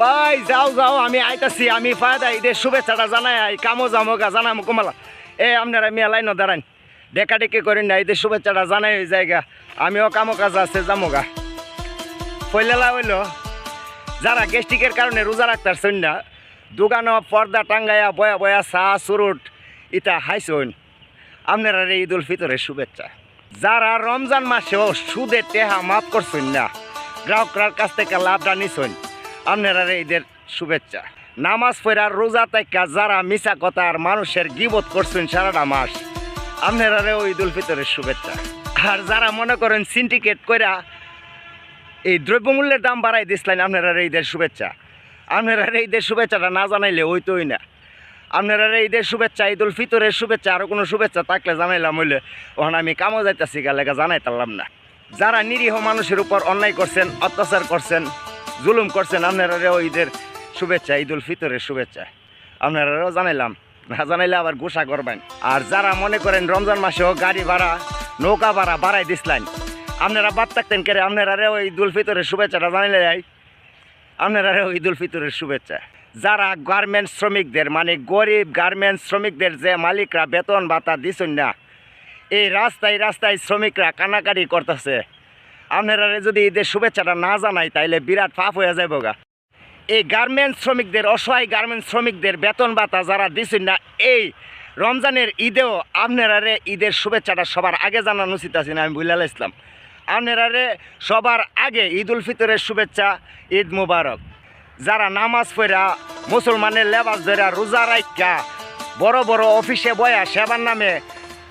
ভাই যাও যাও, আমি আইতাছি, আমি ফায়দা, ঈদের শুভেচ্ছাটা জানাই আই, কামো জামো গা, জানামো কমালা। এ, আপনারা মেয়ে লাইন দাঁড়ান। ডেকা ডেকে করেন না, ঈদের শুভেচ্ছাটা জানাই ওই জায়গা। আমিও কামো কাজ আছে, যামো গা। পয়লা হইল, যারা গ্যাস্ট্রিকের কারণে রোজা রাখতারছেন না, দোকানো, পর্দা টাঙ্গাইয়া, বয়া বয়া, চা, চুরুট, ইটা হাইছুন আপনারা ঈদ উল ফিতরের শুভেচ্ছা। যারা রমজান মাসেও সুদে টেহা মাফ করছেন না, গ্রাহকরার কাছ থেকে লাভটা নিছেন আপনারা ঈদের শুভেচ্ছা। নামাজ পড়া, রোজা তাইকা যারা মিশা কথা আর মানুষের গিবত করছেন সারাটা মাস আপনারা রে ঈদুল ফিতরের শুভেচ্ছা। আর যারা মনে করেন সিন্ডিকেট কইরা এই দ্রব্যমূল্যের দাম বাড়াই দিসলেন আপনারা ঈদের শুভেচ্ছা। আপনারা ঈদের শুভেচ্ছাটা না জানাইলে ওই তোই না। আপনারা ঈদের শুভেচ্ছা, ঈদুল ফিতরের শুভেচ্ছা আরও কোনো শুভেচ্ছা থাকলে জানাইলাম হইলে, ওখানে আমি কামও যাইতেছি গালেগা জানাই পারলাম না। যারা নিরীহ মানুষের উপর অন্যায় করছেন, অত্যাচার করছেন জুলুম করছেন আপনারা ঈদের শুভেচ্ছা, ঈদুল ফিতরের শুভেচ্ছা। আপনারাও জানাইলাম, না জানাইলে আবার গোসা করবেন। আর যারা মনে করেন রমজান মাসেও গাড়ি ভাড়া, নৌকা ভাড়া বাড়াই দিসলেন আপনারা বাদ থাকতেন কেরে আপনারা রে ওই ঈদুল ফিতরের শুভেচ্ছাটা জানাইলে যাই আপনারা রে ঈদুল ফিতরের শুভেচ্ছা। যারা গার্মেন্টস শ্রমিকদের মানে গরিব গার্মেন্টস শ্রমিকদের যে মালিকরা বেতন ভাতা দিচ্ছেন না, এই রাস্তায় রাস্তায় শ্রমিকরা কানাকারি করতেছে। আপনারা যদি ঈদের শুভেচ্ছাটা না জানাই, তাইলে বিরাট পাপ হয়ে যাইব গা। এই গার্মেন্টস শ্রমিকদের, অসহায় গার্মেন্টস শ্রমিকদের বেতন ভাতা যারা দিচ্ছেন না, এই রমজানের ঈদেও আপনারা রে ঈদের শুভেচ্ছাটা সবার আগে জানানো উচিত আছে, আমি বুঝলাল ইসলাম। আপনারা রে সবার আগে ঈদ উল ফিতরের শুভেচ্ছা, ঈদ মুবারক। যারা নামাজ পড়া, মুসলমানের লেবাস ধরা, রোজা রাইকা বড় বড় অফিসে বয়া, সেবার নামে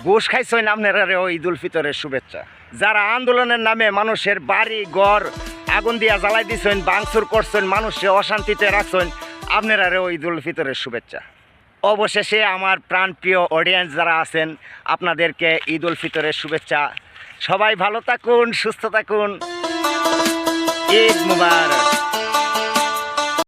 ঘুষ খাইছেন আপনারা রে ঈদ উল ফিতরের শুভেচ্ছা। যারা আন্দোলনের নামে মানুষের বাড়ি, ঘর, আগুন দিয়া জ্বালাই দিছেন বাংসুর করছেন মানুষে অশান্তিতে রাখছেন, আপনারা রে ঈদুল ফিতরের শুভেচ্ছা। অবশেষে আমার প্রাণপ্রিয় অডিয়েন্স যারা আছেন, আপনাদেরকে ঈদ উল ফিতরের শুভেচ্ছা। সবাই ভালো থাকুন, সুস্থ থাকুন। ঈদ মুবারক।